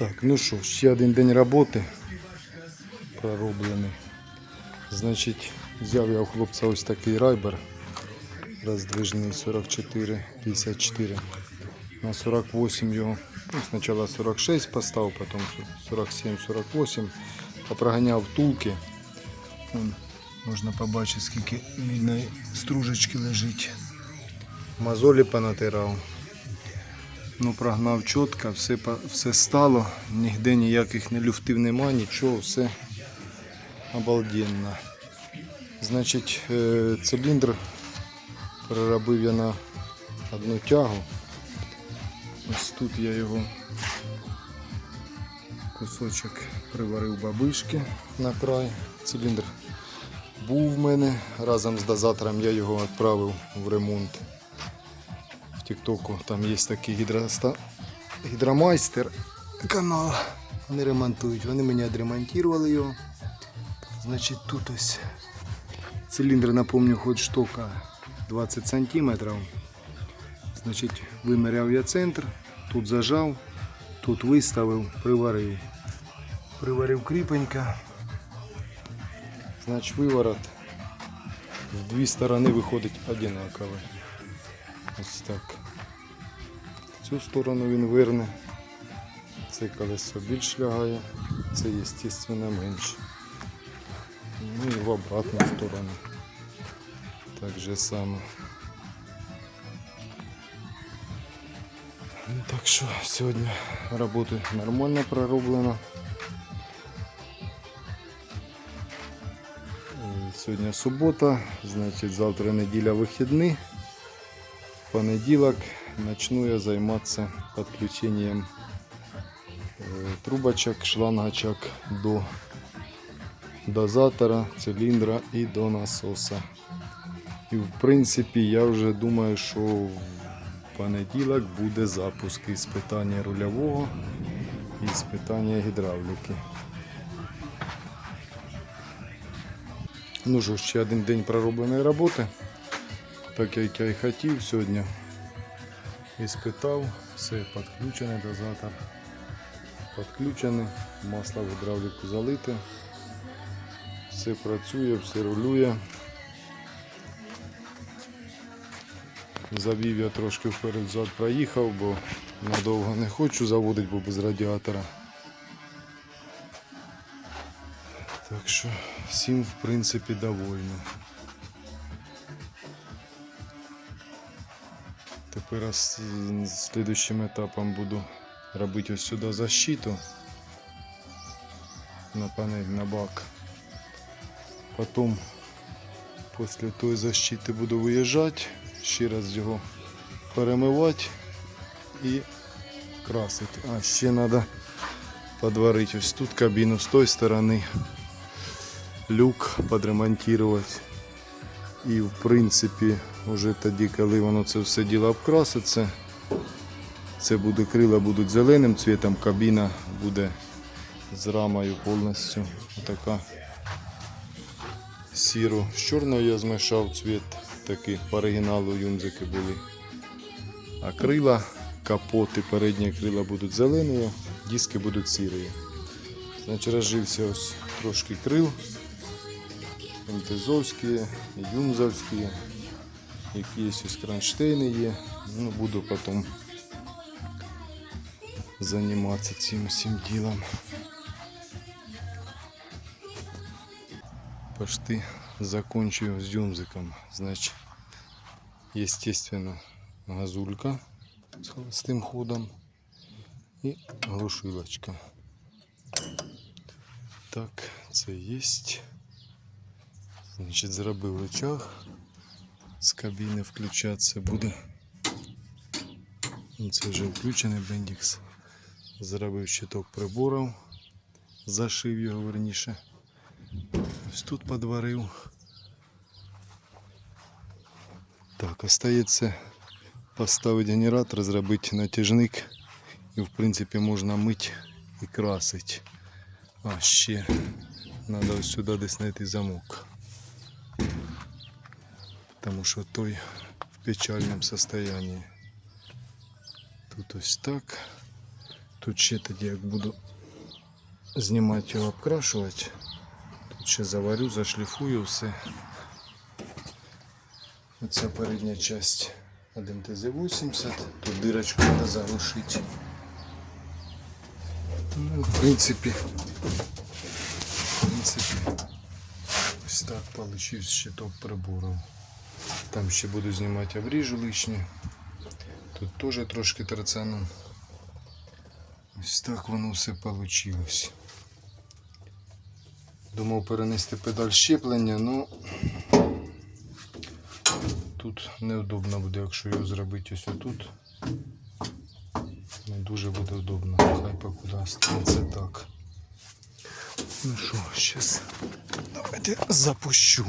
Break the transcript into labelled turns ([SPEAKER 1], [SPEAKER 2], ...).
[SPEAKER 1] Так, ну що, ще один день роботи пророблений. Значить, взяв я у хлопця ось такий райбер роздвижний 44-54 на 48 його. Ну, спочатку 46 поставив, потім 47-48. Попроганяв втулки. Можна побачити, скільки мідної стружечки лежить. Мозолі понатирав. Ну, прогнав чітко, все, все стало, ніде ніяких не люфтів нема, нічого, все обалденно. Значить, е, циліндр переробив я на одну тягу. Ось тут я його кусочок приварив бабишки на край. Циліндр був в мене. Разом з дозатором я його відправив в ремонт Тіктоку там є такий гідроста... гідромайстер канал. Вони ремонтують. Вони мені відремонтували його. Значить, тут ось циліндр, напомню, ход штока 20 сантиметрів. Значить, виміряв я центр, тут зажав, тут виставив, приварив. Приварив кріпенько. Значить, виворот в дві сторони виходить одинаковий. Ось так. В цю сторону він вирне. Це колесо більш лягає, це естественно менше. Ну і в обратну сторону. Так же само. Ну, Так що сьогодні робота нормально пророблена. Е, Сьогодні субота, значить завтра неділя вихідний. Понеділок почну я займатися підключенням е, трубочок, шлангочок до дозатора, циліндра і до насоса. І в принципі я вже думаю, що в понеділок буде запуск із питання рульового і з питання гідравліки. Ну що, ще один день проробленої роботи. Так як я і хотів сьогодні. І спитав, все підключений дозатор. Підключений, масло в гідравліку залите. Все працює, все рулює. Завів я трошки вперед-зад проїхав, бо надовго не хочу заводити, бо без радіатора. Так що всім в принципі довольно. Тепер с- слідущим етапом буду робити ось сюди защиту на панель на бак. Потім після тої защити буду виїжджати, ще раз його перемивати і красити. А ще треба подварити ось тут кабіну з тої сторони, люк підремонтувати. І в принципі, вже тоді, коли воно це все діло обкраситься, це буде крила будуть зеленим цвітом, кабіна буде з рамою повністю така сіро з чорною я змішав цвіт, такий по оригіналу юнзики були. А крила, капоти, передні крила будуть зелені, диски будуть сірі. Значить розжився ось трошки крил. МТЗовські, юнзовські, якісь ось кронштейни є. Ну, буду потім займатися цим всім ділом. Почти закончив з юнзиком. Значить, естественно, газулька з холостим ходом і глушилочка. Так, це єсть. Значить, зробив рычаг. З кабіни включатися буде. Ну, Це вже включений бендікс. Зробив щиток приборів. Зашив його верніше. Ось тут подварив. Так, остається поставити генератор, зробити натяжник. І в принципі можна мити і красити. А ще треба сюди десь знайти замок. Тому що той в печальному состоянии. Тут ось так. Тут ще тоді, як буду знімати його, обкрашувати, тут ще заварю, зашліфую все. Оця передня часть 1 ТЗ-80, тут дирочку треба заглушити. Ну, в принципі, в принципі, ось так получив щиток приборів. Там ще буду знімати обріжу лишнє. Тут теж трошки торцану. Ось так воно все вийшло. Думав перенести педаль щеплення, ну тут неудобно буде, якщо його зробити ось отут. Не дуже буде удобно. Хай покуди останеться так. Ну що, зараз давайте запущу.